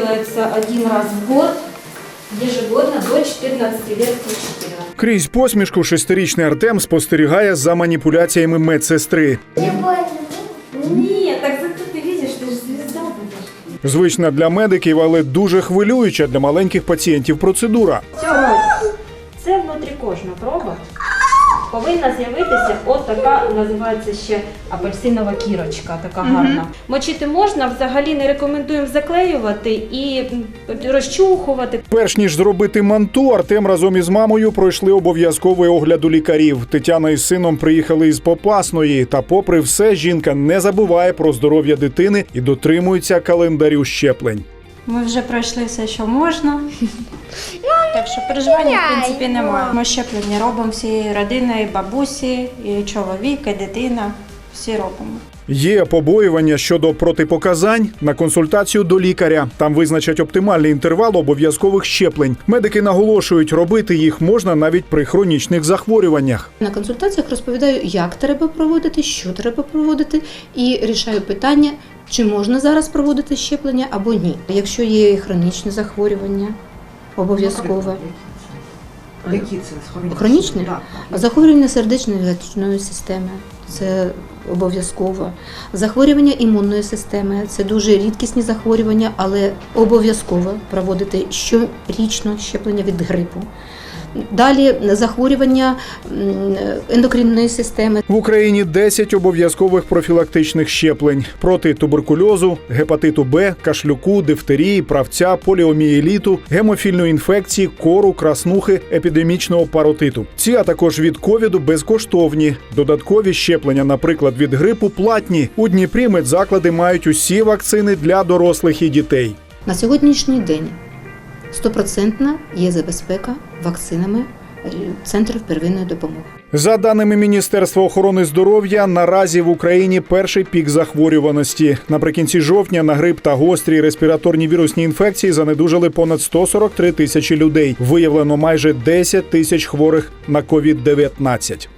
делается один раз в год, ежегодно до 14 лет включительно. Крізь посмішку шестирічний Артем спостерігає за маніпуляціями медсестри. Нет, так зато ты видишь, ты же звезда будешь. Звична для медиків, але дуже хвилююча для маленьких пацієнтів процедура. Це внутрікожна проба. Повинна з'явитися от така, називається ще апельсинова кірочка, така гарна. Мочити можна, взагалі не рекомендуємо заклеювати і розчухувати. Перш ніж зробити манту, Артем разом із мамою пройшли обов'язковий огляд у лікарів. Тетяна із сином приїхали із Попасної. Та, попри все, жінка не забуває про здоров'я дитини і дотримується календарю щеплень. Ми вже пройшли все, що можна. Так що переживань, в принципі, немає. Ми щеплення робимо всією родиною, бабусі, і чоловік, і дитина. Всі робимо. Є побоювання щодо протипоказань на консультацію до лікаря. Там визначать оптимальний інтервал обов'язкових щеплень. Медики наголошують, робити їх можна навіть при хронічних захворюваннях. На консультаціях розповідаю, як треба проводити, що треба проводити, і рішаю питання, чи можна зараз проводити щеплення або ні. Якщо є хронічне захворювання, обов'язкове. Які це? Хронічне? Захворювання сердечно-вегетичної системи це обов'язково. Захворювання імунної системи це дуже рідкісні захворювання, але обов'язково проводити щорічно щеплення від грипу. Далі захворювання ендокринної системи, В Україні 10 обов'язкових профілактичних щеплень проти туберкульозу, гепатиту Б, кашлюку, дифтерії, правця, поліомієліту, гемофільної інфекції, кору, краснухи, епідемічного паротиту. Ці а також від ковіду безкоштовні. Додаткові щеплення, наприклад, від грипу, платні. У Дніпрі медзаклади мають усі вакцини для дорослих і дітей. На сьогоднішній день стопроцентна є забезпека вакцинами е, центрів первинної допомоги. За даними Міністерства охорони здоров'я, наразі в Україні перший пік захворюваності. Наприкінці жовтня на грип та гострі респіраторні вірусні інфекції занедужали понад 143 тисячі людей. Виявлено майже 10 тисяч хворих на COVID-19.